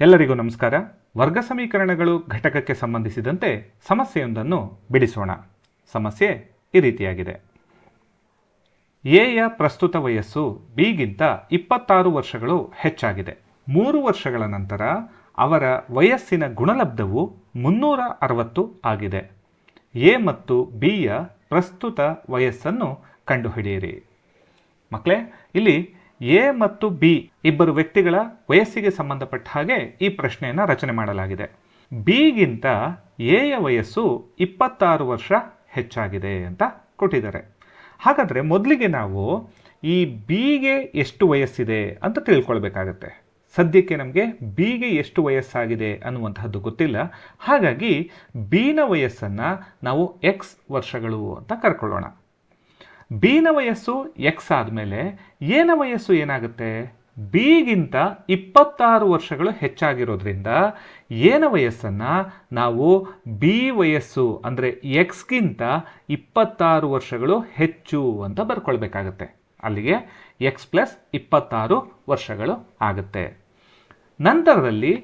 ಎಲ್ಲರಿಗೂ ನಮಸ್ಕಾರ. ವರ್ಗ ಸಮೀಕರಣಗಳು ಘಟಕಕ್ಕೆ ಸಂಬಂಧಿಸಿದಂತೆ ಸಮಸ್ಯೆಯೊಂದನ್ನು ಬಿಡಿಸೋಣ. ಸಮಸ್ಯೆ ಈ ರೀತಿಯಾಗಿದೆ. ಎಯ ಪ್ರಸ್ತುತ ವಯಸ್ಸು ಬಿಗಿಂತ ಇಪ್ಪತ್ತಾರು ವರ್ಷಗಳು ಹೆಚ್ಚಾಗಿದೆ. ಮೂರು ವರ್ಷಗಳ ನಂತರ ಅವರ ವಯಸ್ಸಿನ ಗುಣಲಬ್ಧವು ಮುನ್ನೂರ ಅರವತ್ತು ಆಗಿದೆ. ಎ ಮತ್ತು ಬಿಯ ಪ್ರಸ್ತುತ ವಯಸ್ಸನ್ನು ಕಂಡುಹಿಡಿಯಿರಿ. ಮಕ್ಕಳೇ, ಇಲ್ಲಿ ಎ ಮತ್ತು ಬಿ ಇಬ್ಬರು ವ್ಯಕ್ತಿಗಳ ವಯಸ್ಸಿಗೆ ಸಂಬಂಧಪಟ್ಟ ಹಾಗೆ ಈ ಪ್ರಶ್ನೆಯನ್ನು ರಚನೆ ಮಾಡಲಾಗಿದೆ. ಬಿಗಿಂತ ಎಯ ವಯಸ್ಸು ಇಪ್ಪತ್ತಾರು ವರ್ಷ ಹೆಚ್ಚಾಗಿದೆ ಅಂತ ಕೊಟ್ಟಿದ್ದಾರೆ. ಹಾಗಾದರೆ ಮೊದಲಿಗೆ ನಾವು ಈ ಬಿಗೆ ಎಷ್ಟು ವಯಸ್ಸಿದೆ ಅಂತ ತಿಳ್ಕೊಳ್ಬೇಕಾಗತ್ತೆ. ಸದ್ಯಕ್ಕೆ ನಮಗೆ ಬಿಗೆ ಎಷ್ಟು ವಯಸ್ಸಾಗಿದೆ ಅನ್ನುವಂತಹದ್ದು ಗೊತ್ತಿಲ್ಲ. ಹಾಗಾಗಿ ಬಿನ ವಯಸ್ಸನ್ನು ನಾವು ಎಕ್ಸ್ ವರ್ಷಗಳು ಅಂತ ಕರ್ಕೊಳ್ಳೋಣ. ಬಿನ ವಯಸ್ಸು ಎಕ್ಸ್ ಆದಮೇಲೆ ಎನ ವಯಸ್ಸು ಏನಾಗುತ್ತೆ? ಬಿಗಿಂತ ಇಪ್ಪತ್ತಾರು ವರ್ಷಗಳು ಹೆಚ್ಚಾಗಿರೋದ್ರಿಂದ ಏನ ವಯಸ್ಸನ್ನು ನಾವು ಬಿ ವಯಸ್ಸು ಅಂದರೆ ಎಕ್ಸ್ಗಿಂತ ಇಪ್ಪತ್ತಾರು ವರ್ಷಗಳು ಹೆಚ್ಚು ಅಂತ ಬರ್ಕೊಳ್ಬೇಕಾಗತ್ತೆ. ಅಲ್ಲಿಗೆ ಎಕ್ಸ್ ಪ್ಲಸ್ ಇಪ್ಪತ್ತಾರು ವರ್ಷಗಳು ಆಗುತ್ತೆ. ನಂತರದಲ್ಲಿ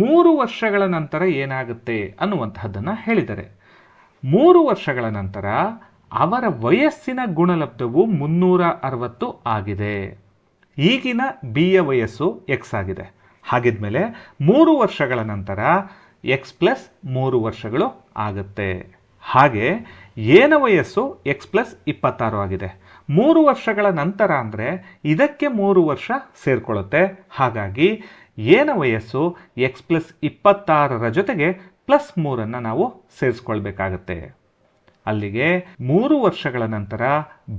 ಮೂರು ವರ್ಷಗಳ ನಂತರ ಏನಾಗುತ್ತೆ ಅನ್ನುವಂತಹದ್ದನ್ನು ಹೇಳಿದ್ದಾರೆ. ಮೂರು ವರ್ಷಗಳ ನಂತರ ಅವರ ವಯಸ್ಸಿನ ಗುಣಲಬ್ಧವು ಮುನ್ನೂರ ಅರವತ್ತು ಆಗಿದೆ. ಈಗಿನ ಬಿ ಯ ವಯಸ್ಸು ಎಕ್ಸ್ ಆಗಿದೆ. ಹಾಗಿದ್ಮೇಲೆ ಮೂರು ವರ್ಷಗಳ ನಂತರ ಎಕ್ಸ್ ಪ್ಲಸ್ ಮೂರು ವರ್ಷಗಳು ಆಗುತ್ತೆ. ಹಾಗೆ ಏನ ವಯಸ್ಸು ಎಕ್ಸ್ ಪ್ಲಸ್ ಇಪ್ಪತ್ತಾರು ಆಗಿದೆ. ಮೂರು ವರ್ಷಗಳ ನಂತರ ಅಂದರೆ ಇದಕ್ಕೆ ಮೂರು ವರ್ಷ ಸೇರಿಕೊಳ್ಳುತ್ತೆ. ಹಾಗಾಗಿ ಏನ ವಯಸ್ಸು ಎಕ್ಸ್ ಪ್ಲಸ್ ಇಪ್ಪತ್ತಾರರ ಜೊತೆಗೆ ಪ್ಲಸ್ ಮೂರನ್ನು ನಾವು ಸೇರಿಸ್ಕೊಳ್ಬೇಕಾಗತ್ತೆ. ಅಲ್ಲಿಗೆ ಮೂರು ವರ್ಷಗಳ ನಂತರ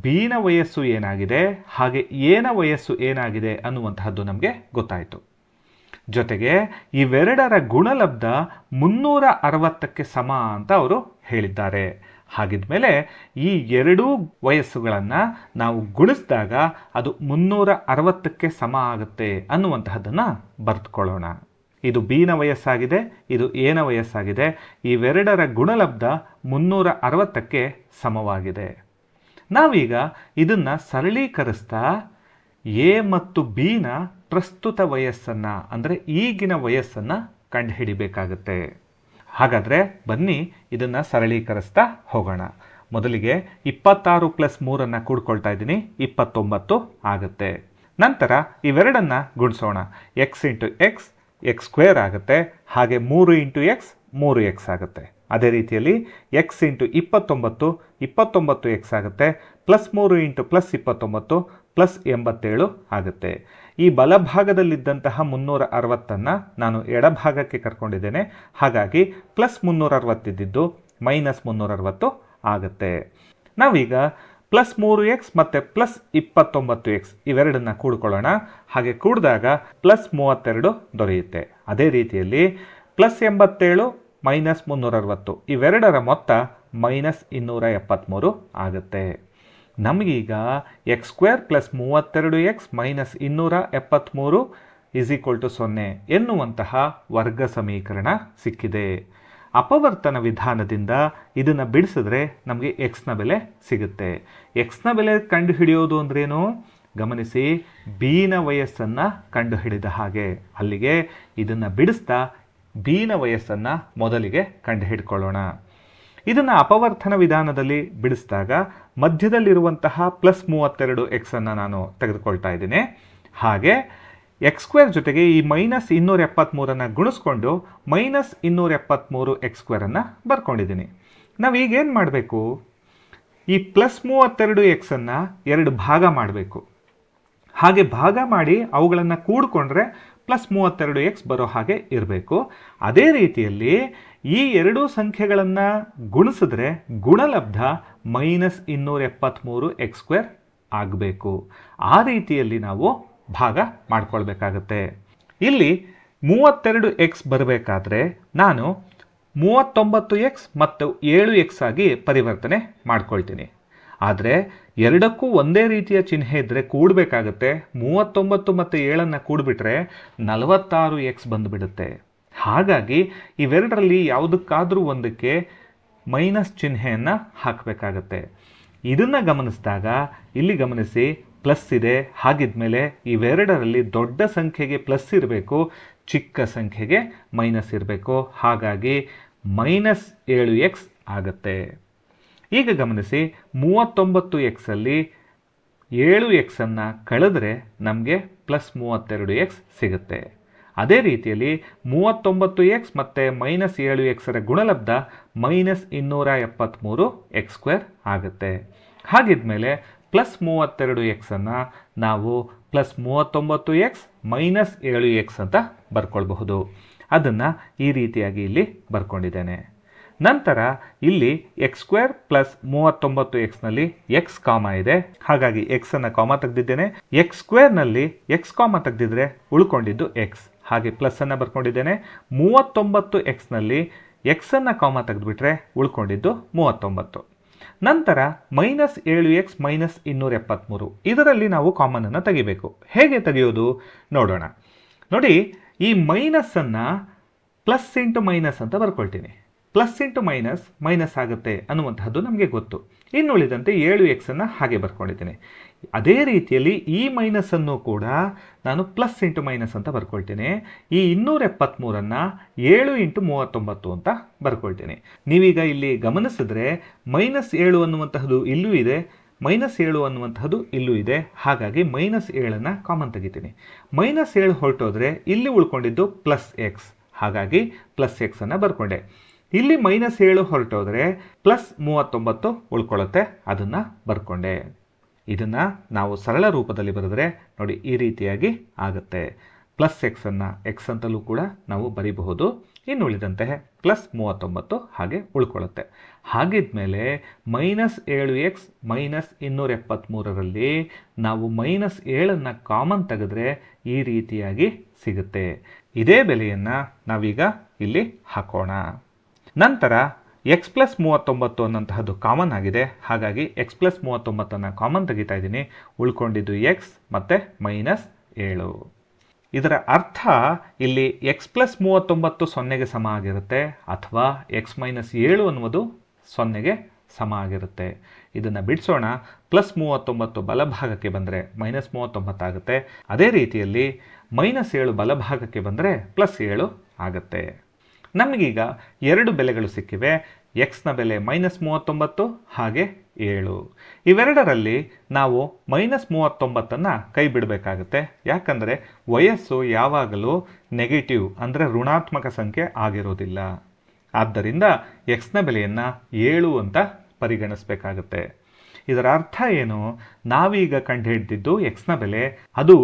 ಬೀನ ವಯಸ್ಸು ಏನಾಗಿದೆ, ಹಾಗೆ ಏನ ವಯಸ್ಸು ಏನಾಗಿದೆ ಅನ್ನುವಂತಹದ್ದು ನಮಗೆ ಗೊತ್ತಾಯಿತು. ಜೊತೆಗೆ ಇವೆರಡರ ಗುಣಲಬ್ಧ ಮುನ್ನೂರ ಅರವತ್ತಕ್ಕೆ ಸಮ ಅಂತ ಅವರು ಹೇಳಿದ್ದಾರೆ. ಹಾಗಿದ್ಮೇಲೆ ಈ ಎರಡೂ ವಯಸ್ಸುಗಳನ್ನು ನಾವು ಗುಣಿಸಿದಾಗ ಅದು ಮುನ್ನೂರ ಅರವತ್ತಕ್ಕೆ ಸಮ ಆಗುತ್ತೆ ಅನ್ನುವಂತಹದ್ದನ್ನು ಬರೆದುಕೊಳ್ಳೋಣ. ಇದು ಬಿನ ವಯಸ್ಸಾಗಿದೆ, ಇದು ಎನ ವಯಸ್ಸಾಗಿದೆ. ಇವೆರಡರ ಗುಣಲಬ್ಧ ಮುನ್ನೂರ ಅರವತ್ತಕ್ಕೆ ಸಮವಾಗಿದೆ. ನಾವೀಗ ಇದನ್ನು ಸರಳೀಕರಿಸ್ತಾ ಎ ಮತ್ತು ಬಿನ ಪ್ರಸ್ತುತ ವಯಸ್ಸನ್ನು, ಅಂದರೆ ಈಗಿನ ವಯಸ್ಸನ್ನು ಕಂಡುಹಿಡಿಬೇಕಾಗತ್ತೆ. ಹಾಗಾದರೆ ಬನ್ನಿ ಇದನ್ನು ಸರಳೀಕರಿಸ್ತಾ ಹೋಗೋಣ. ಮೊದಲಿಗೆ ಇಪ್ಪತ್ತಾರು ಪ್ಲಸ್ ಮೂರನ್ನು ಕೂಡ್ಕೊಳ್ತಾ ಇದ್ದೀನಿ, ಇಪ್ಪತ್ತೊಂಬತ್ತು ಆಗುತ್ತೆ. ನಂತರ ಇವೆರಡನ್ನು ಗುಣಿಸೋಣ. X into x x square ಆಗುತ್ತೆ. ಹಾಗೆ ಮೂರು ಇಂಟು ಎಕ್ಸ್ ಮೂರು ಎಕ್ಸ್ ಆಗುತ್ತೆ. ಅದೇ ರೀತಿಯಲ್ಲಿ ಎಕ್ಸ್ ಇಂಟು ಇಪ್ಪತ್ತೊಂಬತ್ತು ಇಪ್ಪತ್ತೊಂಬತ್ತು ಎಕ್ಸ್ ಆಗುತ್ತೆ. ಪ್ಲಸ್ ಮೂರು ಇಂಟು ಪ್ಲಸ್ ಇಪ್ಪತ್ತೊಂಬತ್ತು, ಪ್ಲಸ್ ಎಂಬತ್ತೇಳು ಆಗುತ್ತೆ. ಈ ಬಲಭಾಗದಲ್ಲಿದ್ದಂತಹ ಮುನ್ನೂರ ಅರವತ್ತನ್ನು ನಾನು ಎಡಭಾಗಕ್ಕೆ ಕರ್ಕೊಂಡಿದ್ದೇನೆ. ಹಾಗಾಗಿ ಪ್ಲಸ್ ಮುನ್ನೂರ ಅರವತ್ತಿದ್ದು ಮೈನಸ್ ಮುನ್ನೂರ ಅರವತ್ತು ಆಗುತ್ತೆ. ನಾವೀಗ ಪ್ಲಸ್ ಮೂರು ಎಕ್ಸ್ ಮತ್ತು ಪ್ಲಸ್ ಇಪ್ಪತ್ತೊಂಬತ್ತು ಎಕ್ಸ್ ಇವೆರಡನ್ನ ಕೂಡ್ಕೊಳ್ಳೋಣ. ಹಾಗೆ ಕೂಡಿದಾಗ ಪ್ಲಸ್ ಮೂವತ್ತೆರಡು ದೊರೆಯುತ್ತೆ. ಅದೇ ರೀತಿಯಲ್ಲಿ ಪ್ಲಸ್ ಎಂಬತ್ತೇಳು, ಮೈನಸ್ ಮುನ್ನೂರ ಅರವತ್ತು ಇವೆರಡರ ಮೊತ್ತ ಮೈನಸ್ ಇನ್ನೂರ ಎಪ್ಪತ್ತ್ಮೂರು ಆಗುತ್ತೆ. ನಮಗೀಗ ಎಕ್ಸ್ ಸ್ಕ್ವೇರ್ ಪ್ಲಸ್ ಮೂವತ್ತೆರಡು ಎಕ್ಸ್ ಮೈನಸ್ ಇನ್ನೂರ ಎಪ್ಪತ್ತ್ಮೂರು ಇಸ್ ಈಕ್ವಲ್ ಟು ಸೊನ್ನೆ ಎನ್ನುವಂತಹ ವರ್ಗ ಸಮೀಕರಣ ಸಿಕ್ಕಿದೆ. ಅಪವರ್ತನ ವಿಧಾನದಿಂದ ಇದನ್ನು ಬಿಡಿಸಿದ್ರೆ ನಮಗೆ ಎಕ್ಸ್ನ ಬೆಲೆ ಸಿಗುತ್ತೆ. ಎಕ್ಸ್ನ ಬೆಲೆ ಕಂಡುಹಿಡಿಯೋದು ಅಂದ್ರೇನು? ಗಮನಿಸಿ ಬೀನ ವಯಸ್ಸನ್ನು ಕಂಡುಹಿಡಿದ ಹಾಗೆ. ಅಲ್ಲಿಗೆ ಇದನ್ನು ಬಿಡಿಸ್ತಾ ಬೀನ ವಯಸ್ಸನ್ನು ಮೊದಲಿಗೆ ಕಂಡುಹಿಡ್ಕೊಳ್ಳೋಣ. ಇದನ್ನು ಅಪವರ್ತನ ವಿಧಾನದಲ್ಲಿ ಬಿಡಿಸಿದಾಗ ಮಧ್ಯದಲ್ಲಿರುವಂತಹ ಪ್ಲಸ್ ಮೂವತ್ತೆರಡು ಎಕ್ಸನ್ನು ನಾನು ತೆಗೆದುಕೊಳ್ತಾ ಇದ್ದೀನಿ. ಹಾಗೆ ಎಕ್ಸ್ ಸ್ಕ್ವೇರ್ ಜೊತೆಗೆ ಈ ಮೈನಸ್ ಇನ್ನೂರ ಎಪ್ಪತ್ತ್ಮೂರನ್ನು ಗುಣಿಸ್ಕೊಂಡು ಮೈನಸ್ ಇನ್ನೂರ ಎಪ್ಪತ್ತ್ಮೂರು ಎಕ್ಸ್ ಸ್ಕ್ವೇರನ್ನು ಬರ್ಕೊಂಡಿದ್ದೀನಿ. ನಾವು ಈಗೇನು ಮಾಡಬೇಕು? ಈ ಪ್ಲಸ್ ಮೂವತ್ತೆರಡು ಎಕ್ಸನ್ನು ಎರಡು ಭಾಗ ಮಾಡಬೇಕು. ಹಾಗೆ ಭಾಗ ಮಾಡಿ ಅವುಗಳನ್ನು ಕೂಡಿಕೊಂಡ್ರೆ ಪ್ಲಸ್ ಮೂವತ್ತೆರಡು ಎಕ್ಸ್ ಬರೋ ಹಾಗೆ ಇರಬೇಕು. ಅದೇ ರೀತಿಯಲ್ಲಿ ಈ ಎರಡೂ ಸಂಖ್ಯೆಗಳನ್ನು ಗುಣಿಸಿದ್ರೆ ಗುಣಲಬ್ಧ ಮೈನಸ್ ಇನ್ನೂರ ಎಪ್ಪತ್ತ್ಮೂರು ಎಕ್ಸ್ ಸ್ಕ್ವೇರ್ ಆಗಬೇಕು. ಆ ರೀತಿಯಲ್ಲಿ ನಾವು ಭಾಗ ಮಾಡ್ಕೊಳ್ಬೇಕಾಗತ್ತೆ. ಇಲ್ಲಿ ಮೂವತ್ತೆರಡು ಎಕ್ಸ್ ಬರಬೇಕಾದ್ರೆ ನಾನು ಮೂವತ್ತೊಂಬತ್ತು ಎಕ್ಸ್ ಮತ್ತು ಏಳು ಎಕ್ಸ್ ಆಗಿ ಪರಿವರ್ತನೆ ಮಾಡ್ಕೊಳ್ತೀನಿ. ಆದರೆ ಎರಡಕ್ಕೂ ಒಂದೇ ರೀತಿಯ ಚಿಹ್ನೆ ಇದ್ದರೆ ಕೂಡಬೇಕಾಗತ್ತೆ. ಮೂವತ್ತೊಂಬತ್ತು ಮತ್ತು ಏಳನ್ನು ಕೂಡಿಬಿಟ್ರೆ ನಲವತ್ತಾರು ಎಕ್ಸ್ ಬಂದುಬಿಡುತ್ತೆ. ಹಾಗಾಗಿ ಇವೆರಡರಲ್ಲಿ ಯಾವುದಕ್ಕಾದರೂ ಒಂದಕ್ಕೆ ಮೈನಸ್ ಚಿಹ್ನೆಯನ್ನು ಹಾಕಬೇಕಾಗತ್ತೆ. ಇದನ್ನು ಗಮನಿಸಿದಾಗ, ಇಲ್ಲಿ ಗಮನಿಸಿ ಪ್ಲಸ್ ಇದೆ. ಹಾಗಿದ್ಮೇಲೆ ಇವೆರಡರಲ್ಲಿ ದೊಡ್ಡ ಸಂಖ್ಯೆಗೆ ಪ್ಲಸ್ ಇರಬೇಕು, ಚಿಕ್ಕ ಸಂಖ್ಯೆಗೆ ಮೈನಸ್ ಇರಬೇಕು. ಹಾಗಾಗಿ ಮೈನಸ್ ಏಳು ಎಕ್ಸ್ ಆಗುತ್ತೆ. ಈಗ ಗಮನಿಸಿ, ಮೂವತ್ತೊಂಬತ್ತು ಎಕ್ಸಲ್ಲಿ ಏಳು ಎಕ್ಸನ್ನು ಕಳೆದ್ರೆ ನಮಗೆ ಪ್ಲಸ್ ಮೂವತ್ತೆರಡು ಎಕ್ಸ್ ಸಿಗುತ್ತೆ. ಅದೇ ರೀತಿಯಲ್ಲಿ ಮೂವತ್ತೊಂಬತ್ತು ಎಕ್ಸ್ ಮತ್ತು ಮೈನಸ್ ಏಳು ಎಕ್ಸರ ಗುಣಲಬ್ಧ ಮೈನಸ್ ಇನ್ನೂರ ಎಪ್ಪತ್ತ್ಮೂರು ಎಕ್ಸ್ ಸ್ಕ್ವೇರ್ ಆಗುತ್ತೆ. ಹಾಗಿದ್ಮೇಲೆ ಪ್ಲಸ್ ಮೂವತ್ತೆರಡು ಎಕ್ಸನ್ನು ನಾವು ಪ್ಲಸ್ ಮೂವತ್ತೊಂಬತ್ತು ಎಕ್ಸ್ ಮೈನಸ್ ಏಳು ಎಕ್ಸ್ ಅಂತ ಬರ್ಕೊಳ್ಬಹುದು. ಅದನ್ನು ಈ ರೀತಿಯಾಗಿ ಇಲ್ಲಿ ಬರ್ಕೊಂಡಿದ್ದೇನೆ. ನಂತರ ಇಲ್ಲಿ ಎಕ್ಸ್ ಸ್ಕ್ವೇರ್ ಪ್ಲಸ್ ಮೂವತ್ತೊಂಬತ್ತು ಎಕ್ಸ್ನಲ್ಲಿ ಎಕ್ಸ್ ಕಾಮ ಇದೆ. ಹಾಗಾಗಿ ಎಕ್ಸ್ ಅನ್ನು ಕಾಮ ತೆಗೆದಿದ್ದೇನೆ. ಎಕ್ಸ್ ಸ್ಕ್ವೇರ್ನಲ್ಲಿ ಎಕ್ಸ್ ಕಾಮ ತೆಗೆದಿದ್ರೆ ಉಳ್ಕೊಂಡಿದ್ದು ಎಕ್ಸ್ ಹಾಗೆ ಪ್ಲಸ್ ಅನ್ನು ಬರ್ಕೊಂಡಿದ್ದೇನೆ. ಮೂವತ್ತೊಂಬತ್ತು ಎಕ್ಸ್ನಲ್ಲಿ ಎಕ್ಸನ್ನು ಕಾಮ ತೆಗೆದುಬಿಟ್ರೆ ಉಳ್ಕೊಂಡಿದ್ದು ಮೂವತ್ತೊಂಬತ್ತು. ನಂತರ ಮೈನಸ್ ಏಳು ಎಕ್ಸ್ ಮೈನಸ್ ಇನ್ನೂರ ಎಪ್ಪತ್ತ್ಮೂರು ಇದರಲ್ಲಿ ನಾವು ಕಾಮನ್ ಅನ್ನು ತೆಗಿಬೇಕು. ಹೇಗೆ ತೆಗೆಯೋದು ನೋಡೋಣ. ನೋಡಿ, ಈ ಮೈನಸ್ಸನ್ನು ಪ್ಲಸ್ ಇಂಟು ಮೈನಸ್ ಅಂತ ಬರ್ಕೊಳ್ತೀನಿ. ಪ್ಲಸ್ ಇಂಟು ಮೈನಸ್ ಮೈನಸ್ ಆಗುತ್ತೆ ಅನ್ನುವಂತಹದ್ದು ನಮಗೆ ಗೊತ್ತು. ಇನ್ನುಳಿದಂತೆ ಏಳು ಎಕ್ಸನ್ನು ಹಾಗೆ ಬರ್ಕೊಂಡಿದ್ದೀನಿ. ಅದೇ ರೀತಿಯಲ್ಲಿ ಈ ಮೈನಸನ್ನು ಕೂಡ ನಾನು ಪ್ಲಸ್ ಇಂಟು ಮೈನಸ್ ಅಂತ ಬರ್ಕೊಳ್ತೇನೆ. ಈ ಇನ್ನೂರ ಎಪ್ಪತ್ತ್ಮೂರನ್ನು ಏಳು ಇಂಟು ಮೂವತ್ತೊಂಬತ್ತು ಅಂತ ಬರ್ಕೊಳ್ತೇನೆ. ನೀವೀಗ ಇಲ್ಲಿ ಗಮನಿಸಿದ್ರೆ ಮೈನಸ್ ಏಳು ಅನ್ನುವಂತಹದ್ದು ಇಲ್ಲೂ ಇದೆ ಮೈನಸ್ ಏಳು ಅನ್ನುವಂತಹದ್ದು ಇಲ್ಲೂ ಇದೆ. ಹಾಗಾಗಿ ಮೈನಸ್ ಏಳನ್ನು ಕಾಮನ್ ತೆಗಿತೀನಿ. ಮೈನಸ್ ಏಳು ಹೊರಟೋದ್ರೆ ಇಲ್ಲಿ ಉಳ್ಕೊಂಡಿದ್ದು ಪ್ಲಸ್ ಎಕ್ಸ್ ಹಾಗಾಗಿ ಪ್ಲಸ್ ಎಕ್ಸನ್ನು ಬರ್ಕೊಂಡೆ. ಇಲ್ಲಿ ಮೈನಸ್ ಏಳು ಹೊರಟೋದ್ರೆ ಪ್ಲಸ್ ಮೂವತ್ತೊಂಬತ್ತು ಉಳ್ಕೊಳ್ಳುತ್ತೆ, ಅದನ್ನು ಬರ್ಕೊಂಡೆ. ಇದನ್ನು ನಾವು ಸರಳ ರೂಪದಲ್ಲಿ ಬರೆದರೆ ನೋಡಿ ಈ ರೀತಿಯಾಗಿ ಆಗುತ್ತೆ. ಪ್ಲಸ್ ಎಕ್ಸನ್ನು ಎಕ್ಸ್ ಅಂತಲೂ ಕೂಡ ನಾವು ಬರೀಬಹುದು. ಇನ್ನು ಉಳಿದಂತೆ ಪ್ಲಸ್ ಮೂವತ್ತೊಂಬತ್ತು ಹಾಗೆ ಉಳ್ಕೊಳ್ಳುತ್ತೆ. ಹಾಗಿದ್ಮೇಲೆ ಮೈನಸ್ ಏಳು ಎಕ್ಸ್ ಮೈನಸ್ ಇನ್ನೂರ ಎಪ್ಪತ್ತ್ಮೂರರಲ್ಲಿ ನಾವು ಮೈನಸ್ ಏಳನ್ನು ಕಾಮನ್ ತೆಗೆದ್ರೆ ಈ ರೀತಿಯಾಗಿ ಸಿಗುತ್ತೆ. ಇದೇ ಬೆಲೆಯನ್ನು ನಾವೀಗ ಇಲ್ಲಿ ಹಾಕೋಣ. ನಂತರ ಎಕ್ಸ್ ಪ್ಲಸ್ ಮೂವತ್ತೊಂಬತ್ತು ಅನ್ನೋಂತಹದ್ದು ಕಾಮನ್ ಆಗಿದೆ. ಹಾಗಾಗಿ ಎಕ್ಸ್ ಪ್ಲಸ್ ಮೂವತ್ತೊಂಬತ್ತನ್ನು ಕಾಮನ್ ತೆಗಿತಾ ಇದ್ದೀನಿ. ಉಳ್ಕೊಂಡಿದ್ದು ಎಕ್ಸ್ ಮತ್ತು ಮೈನಸ್ ಏಳು. ಇದರ ಅರ್ಥ ಇಲ್ಲಿ ಎಕ್ಸ್ ಪ್ಲಸ್ ಮೂವತ್ತೊಂಬತ್ತು ಸೊನ್ನೆಗೆ ಸಮ ಆಗಿರುತ್ತೆ ಅಥವಾ ಎಕ್ಸ್ ಮೈನಸ್ ಏಳು ಅನ್ನುವುದು ಸೊನ್ನೆಗೆ ಸಮ ಆಗಿರುತ್ತೆ. ಇದನ್ನು ಬಿಡಿಸೋಣ. ಪ್ಲಸ್ ಮೂವತ್ತೊಂಬತ್ತು ಬಲಭಾಗಕ್ಕೆ ಬಂದರೆ ಮೈನಸ್ ಮೂವತ್ತೊಂಬತ್ತಾಗುತ್ತೆ ಅದೇ ರೀತಿಯಲ್ಲಿ ಮೈನಸ್ ಏಳು ಬಲಭಾಗಕ್ಕೆ ಬಂದರೆ ಪ್ಲಸ್ ಏಳು ಆಗುತ್ತೆ. ನಮಗೀಗ ಎರಡು ಬೆಲೆಗಳು ಸಿಕ್ಕಿವೆ. ಎಕ್ಸ್ನ ಬೆಲೆ ಮೈನಸ್ ಮೂವತ್ತೊಂಬತ್ತು, ಹಾಗೆ ಏಳು. ಇವೆರಡರಲ್ಲಿ ನಾವು ಮೈನಸ್ ಮೂವತ್ತೊಂಬತ್ತನ್ನು ಕೈ ಬಿಡಬೇಕಾಗುತ್ತೆ. ಯಾಕಂದರೆ ವಯಸ್ಸು ಯಾವಾಗಲೂ ನೆಗೆಟಿವ್ ಅಂದರೆ ಋಣಾತ್ಮಕ ಸಂಖ್ಯೆ ಆಗಿರೋದಿಲ್ಲ. ಆದ್ದರಿಂದ ಎಕ್ಸ್ನ ಬೆಲೆಯನ್ನು ಏಳು ಅಂತ ಪರಿಗಣಿಸಬೇಕಾಗುತ್ತೆ. ಇದರ ಅರ್ಥ ಏನು? ನಾವೀಗ ಕಂಡುಹಿಡಿದಿದ್ದು ಎಕ್ಸ್ನ ಬೆಲೆ, ಅದು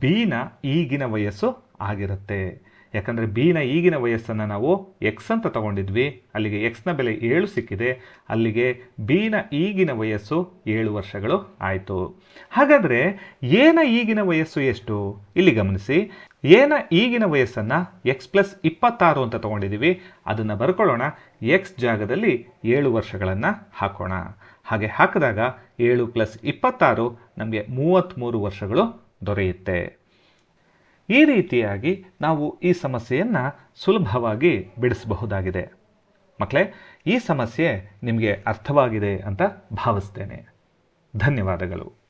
ಬಿನ ಈಗಿನ ವಯಸ್ಸು ಆಗಿರುತ್ತೆ. ಯಾಕಂದರೆ ಬಿನ ಈಗಿನ ವಯಸ್ಸನ್ನು ನಾವು ಎಕ್ಸ್ ಅಂತ ತಗೊಂಡಿದ್ವಿ. ಅಲ್ಲಿಗೆ ಎಕ್ಸ್ನ ಬೆಲೆ ಏಳು ಸಿಕ್ಕಿದೆ. ಅಲ್ಲಿಗೆ ಬಿನ ಈಗಿನ ವಯಸ್ಸು ಏಳು ವರ್ಷಗಳು ಆಯಿತು. ಹಾಗಾದರೆ ಏನ ಈಗಿನ ವಯಸ್ಸು ಎಷ್ಟು? ಇಲ್ಲಿ ಗಮನಿಸಿ. ಏನ ಈಗಿನ ವಯಸ್ಸನ್ನು ಎಕ್ಸ್ ಪ್ಲಸ್ ಇಪ್ಪತ್ತಾರು ಅಂತ ತಗೊಂಡಿದ್ದೀವಿ ಅದನ್ನು ಬರ್ಕೊಳ್ಳೋಣ. ಎಕ್ಸ್ ಜಾಗದಲ್ಲಿ ಏಳು ವರ್ಷಗಳನ್ನು ಹಾಕೋಣ. ಹಾಗೆ ಹಾಕಿದಾಗ ಏಳು ಪ್ಲಸ್ ಇಪ್ಪತ್ತಾರು ನಮಗೆ ಮೂವತ್ತ್ಮೂರು ವರ್ಷಗಳು ದೊರೆಯುತ್ತೆ. ಈ ರೀತಿಯಾಗಿ ನಾವು ಈ ಸಮಸ್ಯೆಯನ್ನು ಸುಲಭವಾಗಿ ಬಿಡಿಸಬಹುದಾಗಿದೆ. ಮಕ್ಕಳೇ ಈ ಸಮಸ್ಯೆ ನಿಮಗೆ ಅರ್ಥವಾಗಿದೆ ಅಂತ ಭಾವಿಸ್ತೇನೆ. ಧನ್ಯವಾದಗಳು.